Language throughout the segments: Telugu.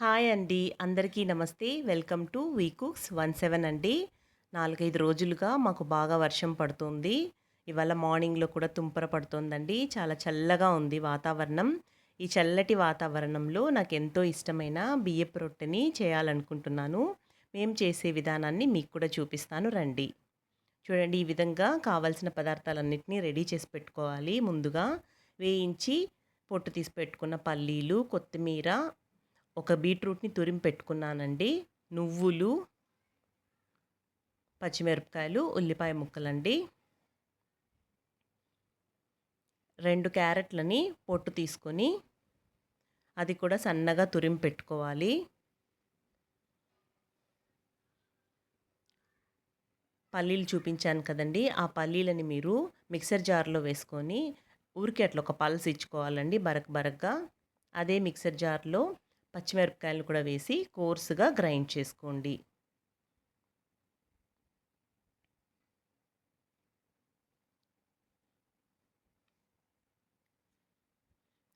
హాయ్ అండి. అందరికీ నమస్తే. Welcome to we cooks one seven అండి. నాలుగైదు రోజులుగా మాకు బాగా వర్షం పడుతుంది. ఇవాళ మార్నింగ్లో కూడా తుంపర పడుతుందండి. చాలా చల్లగా ఉంది వాతావరణం. ఈ చల్లటి వాతావరణంలో నాకు ఎంతో ఇష్టమైన బియ్యపు రొట్టెని చేయాలనుకుంటున్నాను. మేము చేసే విధానాన్ని మీకు కూడా చూపిస్తాను. రండి. చూడండి ఈ విధంగా కావాల్సిన పదార్థాలన్నింటినీ రెడీ చేసి పెట్టుకోవాలి. ముందుగా వేయించి పొట్టు తీసి పెట్టుకున్న పల్లీలు కొత్తిమీర ఒక బీట్రూట్ని తురిమి పెట్టుకున్నానండి. నువ్వులు పచ్చిమిరపకాయలు ఉల్లిపాయ ముక్కలండి. రెండు క్యారెట్లని పొట్టు తీసుకొని అది కూడా సన్నగా తురిమి పెట్టుకోవాలి. పల్లీలు చూపించాను కదండి. ఆ పల్లీలని మీరు మిక్సర్ జార్లో వేసుకొని ఊరికి అట్లా ఒక పల్స్ ఇచ్చుకోవాలండి బరక్ బరక్గా. అదే మిక్సర్ జార్లో పచ్చిమిరపకాయలు కూడా వేసి కోర్సుగా గ్రైండ్ చేసుకోండి.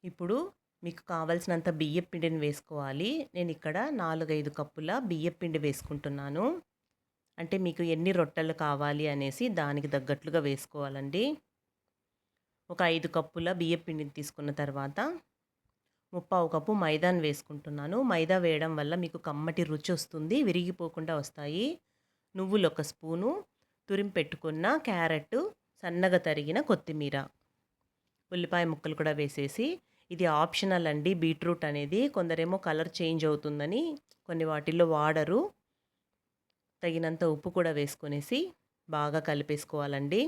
ఇప్పుడు మీకు కావలసినంత బియ్యం పిండిని వేసుకోవాలి. నేను ఇక్కడ నాలుగైదు కప్పుల బియ్యం పిండి వేసుకుంటున్నాను. అంటే మీకు ఎన్ని రొట్టెలు కావాలి అనేసి దానికి తగ్గట్లుగా వేసుకోవాలండి. ఒక ఐదు కప్పుల బియ్యం పిండిని తీసుకున్న తర్వాత ముప్పావు కప్పు మైదాను వేసుకుంటున్నాను. మైదా వేయడం వల్ల మీకు కమ్మటి రుచి వస్తుంది విరిగిపోకుండా వస్తాయి. నువ్వులు ఒక స్పూను తురిమి పెట్టుకున్న క్యారెట్ సన్నగా తరిగిన కొత్తిమీర. ఉల్లిపాయ ముక్కలు కూడా వేసేసి ఇది ఆప్షనల్ అండి. బీట్రూట్ అనేది కొందరేమో కలర్ చేంజ్ అవుతుందని కొన్ని వాటిల్లో వాడరు. తగినంత ఉప్పు కూడా వేసుకొనేసి బాగా కలిపేసుకోవాలండి.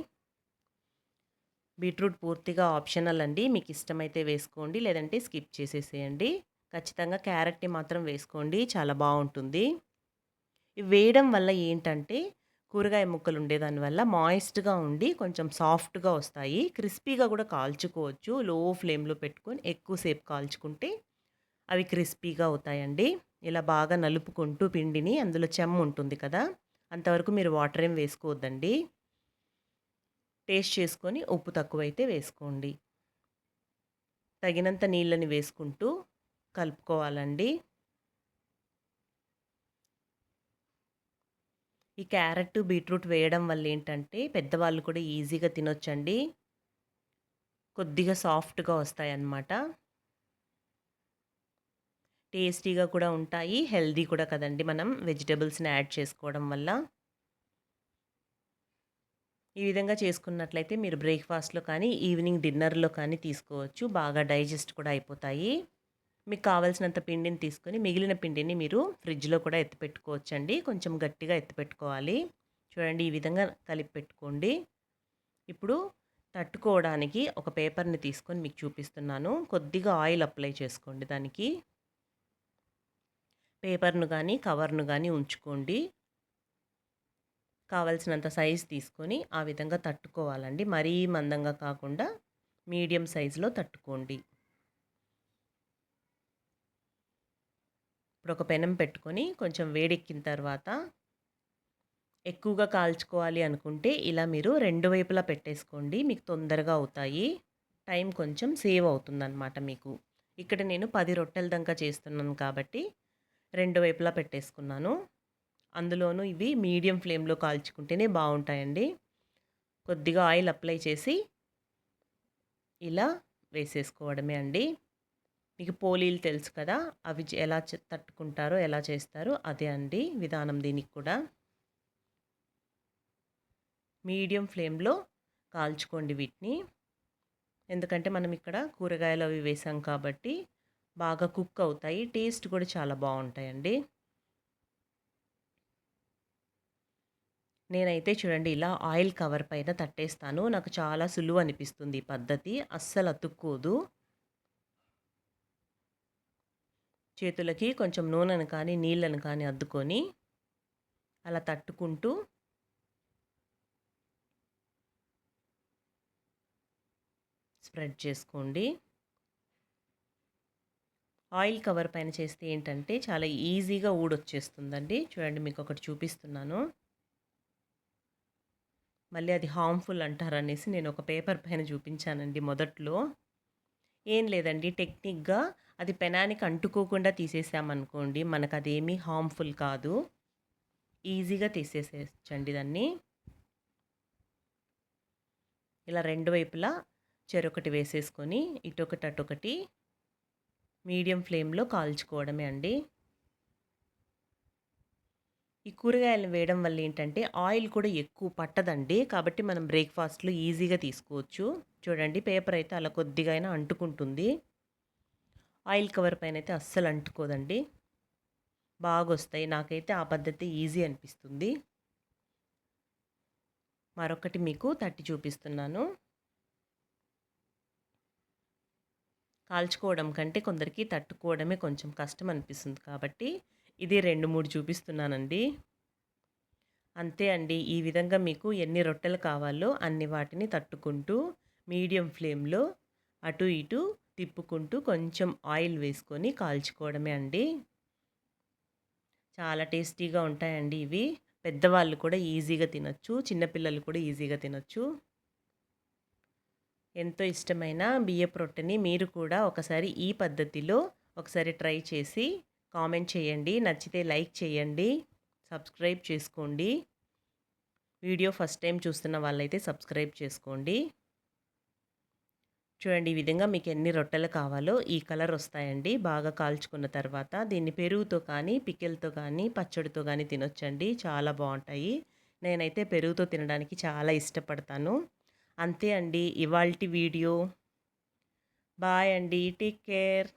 బీట్రూట్ పూర్తిగా ఆప్షనల్ అండి. మీకు ఇష్టమైతే వేసుకోండి లేదంటే స్కిప్ చేసేసేయండి. ఖచ్చితంగా క్యారెట్ని మాత్రం వేసుకోండి చాలా బాగుంటుంది. ఇవి వేయడం వల్ల ఏంటంటే కూరగాయ ముక్కలు ఉండేదానివల్ల మాయిస్ట్గా ఉండి కొంచెం సాఫ్ట్గా వస్తాయి. క్రిస్పీగా కూడా కాల్చుకోవచ్చు. లో ఫ్లేమ్లో పెట్టుకొని ఎక్కువసేపు కాల్చుకుంటే అవి క్రిస్పీగా అవుతాయండి. ఇలా బాగా నలుపుకుంటూ పిండిని అందులో చెమ్మ ఉంటుంది కదా అంతవరకు మీరు వాటర్ ఏం వేసుకోవద్దండి. టేస్ట్ చేసుకొని ఉప్పు తక్కువైతే వేసుకోండి. తగినంత నీళ్ళని వేసుకుంటూ కలుపుకోవాలండి. ఈ క్యారెట్ బీట్రూట్ వేయడం వల్ల ఏంటంటే పెద్దవాళ్ళు కూడా ఈజీగా తినొచ్చండి. కొద్దిగా సాఫ్ట్గా వస్తాయి అన్నమాట టేస్టీగా కూడా ఉంటాయి హెల్దీ కూడా కదండి మనం వెజిటబుల్స్ని యాడ్ చేసుకోవడం వల్ల. ఈ విధంగా చేసుకున్నట్లయితే మీరు బ్రేక్ఫాస్ట్లో కానీ ఈవినింగ్ డిన్నర్లో కానీ తీసుకోవచ్చు. బాగా డైజెస్ట్ కూడా అయిపోతాయి. మీకు కావాల్సినంత పిండిని తీసుకొని మిగిలిన పిండిని మీరు ఫ్రిడ్జ్లో కూడా ఎత్తిపెట్టుకోవచ్చండి కొంచెం గట్టిగా ఎత్తిపెట్టుకోవాలి చూడండి ఈ విధంగా కలిపి పెట్టుకోండి. ఇప్పుడు తట్టుకోవడానికి ఒక పేపర్ని తీసుకొని మీకు చూపిస్తున్నాను. కొద్దిగా ఆయిల్ అప్లై చేసుకోండి దానికి. పేపర్ను కానీ కవర్ను కానీ ఉంచుకోండి. కావలసినంత సైజ్ తీసుకొని ఆ విధంగా తట్టుకోవాలండి. మరీ మందంగా కాకుండా మీడియం సైజులో తట్టుకోండి. ఇప్పుడు ఒక పెనం పెట్టుకొని కొంచెం వేడెక్కిన తర్వాత ఎక్కువగా కాల్చుకోవాలి అనుకుంటే ఇలా మీరు రెండు వైపులా పెట్టేసుకోండి. మీకు తొందరగా అవుతాయి. టైం కొంచెం సేవ్ అవుతుందన్నమాట మీకు. ఇక్కడ నేను పది రొట్టెల దాకా చేస్తున్నాను కాబట్టి రెండు వైపులా పెట్టేసుకున్నాను. అందులోనూ ఇవి మీడియం ఫ్లేమ్లో కాల్చుకుంటేనే బాగుంటాయండి. కొద్దిగా ఆయిల్ అప్లై చేసి ఇలా వేసేసుకోవడమే అండి. మీకు పోలీలు తెలుసు కదా అవి ఎలా తట్టుకుంటారో ఎలా చేస్తారో అదే అండి విధానం దీనికి కూడా. మీడియం ఫ్లేమ్లో కాల్చుకోండి వీటిని. ఎందుకంటే మనం ఇక్కడ కూరగాయలు అవి వేసాం కాబట్టి బాగా కుక్ అవుతాయి టేస్ట్ కూడా చాలా బాగుంటాయండి. నేనైతే చూడండి ఇలా ఆయిల్ కవర్ పైన తట్టేస్తాను. నాకు చాలా సులువు అనిపిస్తుంది ఈ పద్ధతి. అస్సలు అతుక్కోదు. చేతులకి కొంచెం నూనెను కానీ నీళ్ళను కానీ అద్దుకొని అలా తట్టుకుంటూ స్ప్రెడ్ చేసుకోండి. ఆయిల్ కవర్ పైన చేస్తే ఏంటంటే చాలా ఈజీగా ఊడొచ్చేస్తుందండి. చూడండి మీకు ఒకటి చూపిస్తున్నాను. మళ్ళీ అది హార్మ్ఫుల్ అంటారనేసి నేను ఒక పేపర్ పైన చూపించానండి మొదట్లో. ఏం లేదండి టెక్నిక్గా అది పెనానికి అంటుకోకుండా తీసేసామనుకోండి మనకు అదేమీ హార్మ్ఫుల్ కాదు. ఈజీగా తీసేసేయచ్చండి దాన్ని. ఇలా రెండు వైపులా చెరొకటి వేసేసుకొని ఇటొకటి అటొకటి మీడియం ఫ్లేమ్లో కాల్చుకోవడమే అండి. ఈ కూరగాయలను వేయడం వల్ల ఏంటంటే ఆయిల్ కూడా ఎక్కువ పట్టదండి. కాబట్టి మనం బ్రేక్ఫాస్ట్లో ఈజీగా తీసుకోవచ్చు. చూడండి పేపర్ అయితే అలా కొద్దిగా అయినా అంటుకుంటుంది. ఆయిల్ కవర్ పైన అయితే అస్సలు అంటుకోదండి. బాగా వస్తాయి నాకైతే ఆ పద్ధతి ఈజీ అనిపిస్తుంది. మరొకటి మీకు తట్టి చూపిస్తున్నాను. కాల్చుకోవడం కంటే కొందరికి తట్టుకోవడమే కొంచెం కష్టం అనిపిస్తుంది. కాబట్టి ఇది రెండు మూడు చూపిస్తున్నానండి. అంతే అండి. ఈ విధంగా మీకు ఎన్ని రొట్టెలు కావాలో అన్ని వాటిని తట్టుకుంటూ మీడియం ఫ్లేమ్లో అటు ఇటు తిప్పుకుంటూ కొంచెం ఆయిల్ వేసుకొని కాల్చుకోవడమే అండి. చాలా టేస్టీగా ఉంటాయండి ఇవి. పెద్దవాళ్ళు కూడా ఈజీగా తినొచ్చు చిన్నపిల్లలు కూడా ఈజీగా తినొచ్చు. ఎంతో ఇష్టమైన బియ్యపు రొట్టెని మీరు కూడా ఒకసారి ఈ పద్ధతిలో ఒకసారి ట్రై చేసి కామెంట్ చేయండి. నచ్చితే లైక్ చేయండి. సబ్స్క్రైబ్ చేసుకోండి. వీడియో ఫస్ట్ టైం చూస్తున్న వాళ్ళైతే సబ్స్క్రైబ్ చేసుకోండి. చూడండి ఈ విధంగా మీకు ఎన్ని రొట్టెలు కావాలో ఈ కలర్ వస్తాయండి. బాగా కాల్చుకున్న తర్వాత దీన్ని పెరుగుతో కానీ పికెల్తో కానీ పచ్చడితో కానీ తినొచ్చండి. చాలా బాగుంటాయి. నేనైతే పెరుగుతో తినడానికి చాలా ఇష్టపడతాను. అంతే అండి. ఇవాల్టి వీడియో. బాయ్ అండి. Take care.